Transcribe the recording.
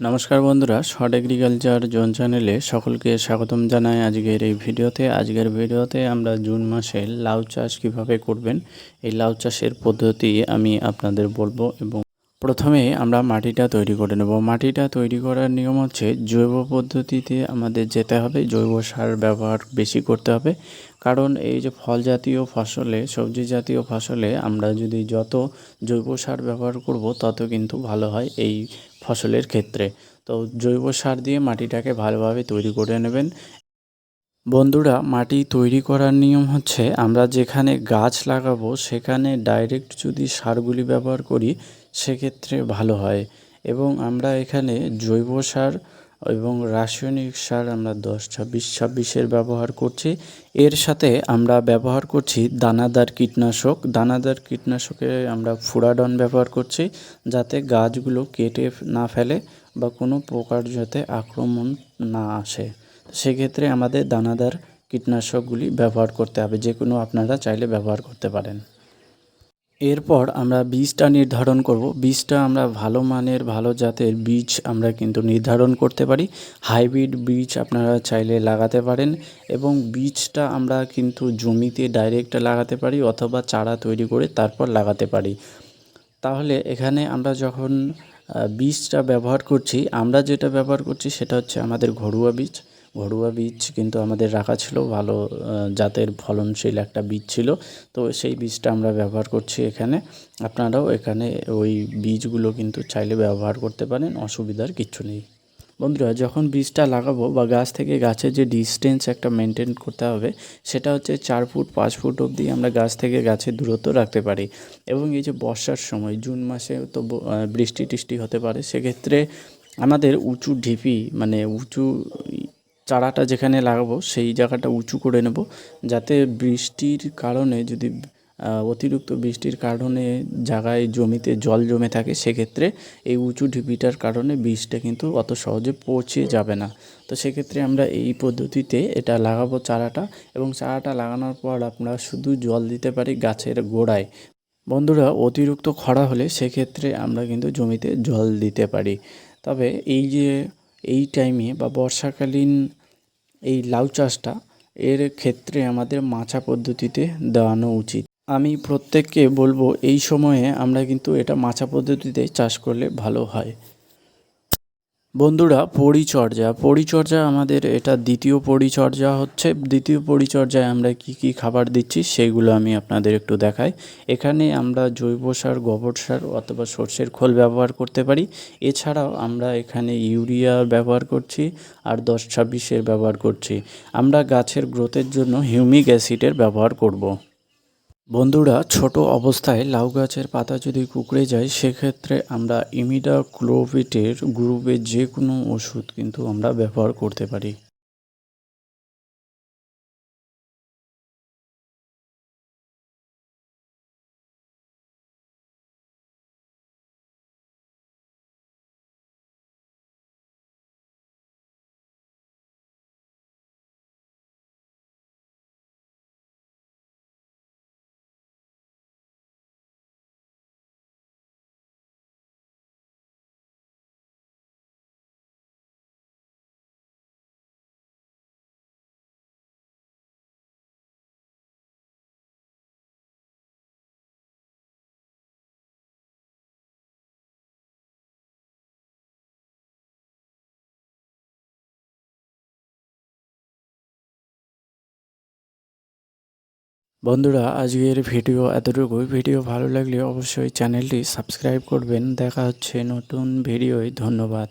নমস্কার বন্ধুরা, short agriculture zone চ্যানেলে সকলকে স্বাগতম জানাই আজকের এই ভিডিওতে। আজকের ভিডিওতে আমরা জুন মাসে লাউ চাষ কীভাবে করবেন, এই লাউ চাষের পদ্ধতি আমি আপনাদের বলব এবং প্রথমে আমরা মাটিটা তৈরি করে নেব। মাটিটা তৈরি করার নিয়ম হচ্ছে জৈব পদ্ধতিতে আমাদের যেতে হবে, জৈব সার ব্যবহার বেশি করতে হবে। কারণ এই যে ফল জাতীয় ফসলে সবজি জাতীয় ফসলে আমরা যদি যত জৈব সার ব্যবহার করব, তত কিন্তু ভালো হয় এই ফসলের ক্ষেত্রে। তো জৈব সার দিয়ে মাটিটাকে ভালোভাবে তৈরি করে নেবেন বন্ধুরা, মাটি তৈরি করার নিয়ম হচ্ছে আমরা যেখানে গাছ লাগাবো সেখানে ডাইরেক্ট যদি সারগুলি ব্যবহার করি, সেক্ষেত্রে ভালো হয়। এবং আমরা এখানে জৈব সার এবং রাসায়নিক সার আমরা দশ, ছাব্বিশ, ছাব্বিশের ব্যবহার করছি। এর সাথে আমরা ব্যবহার করছি দানাদার কীটনাশক। দানাদার কীটনাশকে আমরা ফুরাডন ব্যবহার করছি যাতে গাছগুলো কেটে না ফেলে বা কোনো পোকার যাতে আক্রমণ না আসে। সেক্ষেত্রে আমাদের দানাদার কীটনাশকগুলি ব্যবহার করতে হবে, যে কোনো আপনারা চাইলে ব্যবহার করতে পারেন। এরপর আমরা বীজটা নির্ধারণ করব। বীজটা আমরা ভালো মানের, ভালো জাতের বীজ আমরা কিন্তু নির্ধারণ করতে পারি। হাইব্রিড বীজ আপনারা চাইলে লাগাতে পারেন এবং বীজটা আমরা কিন্তু জমিতে ডাইরেক্ট লাগাতে পারি অথবা চারা তৈরি করে তারপর লাগাতে পারি। তাহলে এখানে আমরা যখন বীজটা ব্যবহার করছি, আমরা যেটা ব্যবহার করছি সেটা হচ্ছে আমাদের ঘরোয়া বীজ। ঘরোয়া বীজ কিন্তু আমাদের রাখা ছিল, ভালো জাতের ফলনশীল একটা বীজ ছিল। তো সেই বীজটা আমরা ব্যবহার করছি এখানে। আপনারাও এখানে ওই বীজগুলো কিন্তু চাইলে ব্যবহার করতে পারেন, অসুবিধার কিচ্ছু নেই। বন্ধুরা, যখন বীজটা লাগাবো বা গাছ থেকে গাছের যে ডিস্টেন্স একটা মেনটেন করতে হবে, সেটা হচ্ছে চার ফুট, পাঁচ ফুট অবধি আমরা গাছ থেকে গাছের দূরত্ব রাখতে পারি। এবং এই যে বর্ষার সময়, জুন মাসে তো বৃষ্টি টিষ্টি হতে পারে, সেক্ষেত্রে আমাদের উঁচু ঢিপি মানে উঁচু চারাটা যেখানে লাগাবো, সেই জায়গাটা উঁচু করে নেব। যাতে বৃষ্টির কারণে যদি অতিরিক্ত বৃষ্টির কারণে জায়গায় জমিতে জল জমে থাকে, সেক্ষেত্রে এই উঁচু ঢিপিটার কারণে বীজটা কিন্তু অত সহজে পৌঁছে যাবে না। তো সেক্ষেত্রে আমরা এই পদ্ধতিতে এটা লাগাবো চারাটা এবং চারাটা লাগানোর পর আমরা শুধু জল দিতে পারি গাছের গোড়ায়। বন্ধুরা, অতিরিক্ত খরা হলে সেক্ষেত্রে আমরা কিন্তু জমিতে জল দিতে পারি। তবে এই যে, এই টাইমে বা বর্ষাকালীন এই লাউ চাষটা এর ক্ষেত্রে আমাদের মাছা পদ্ধতিতে দেওয়ানো উচিত। আমি প্রত্যেককে বলব, এই সময়ে আমরা কিন্তু এটা মাছা পদ্ধতিতে চাষ করলে ভালো হয়। বন্ধুরা, পরিচর্যা। পরিচর্যা আমাদের এটা দ্বিতীয় পরিচর্যা হচ্ছে। দ্বিতীয় পরিচর্যায় আমরা কি কি খাবার দিচ্ছি সেইগুলো আমি আপনাদের একটু দেখাই। এখানে আমরা জৈব সার, গোবর সার অথবা সর্ষের খোল ব্যবহার করতে পারি। এছাড়াও আমরা এখানে ইউরিয়া ব্যবহার করছি আর দশ ছাব্বিশের ব্যবহার করছি। আমরা গাছের গ্রোথের জন্য হিউমিক অ্যাসিডের ব্যবহার করব। বন্ধুরা, ছোট অবস্থায় লাউ গাছের পাতা যদি কুকড়ে যায়, সেক্ষেত্রে আমরা ইমিডা ক্লোভিটের গ্রুপের যে কোনো ওষুধ কিন্তু আমরা ব্যবহার করতে পারি। বন্ধুরা, আজকের ভিডিও এতটুকুই। ভিডিও ভালো লাগলে অবশ্যই চ্যানেলটি সাবস্ক্রাইব করবেন। দেখা হচ্ছে নতুন ভিডিওয়। ধন্যবাদ।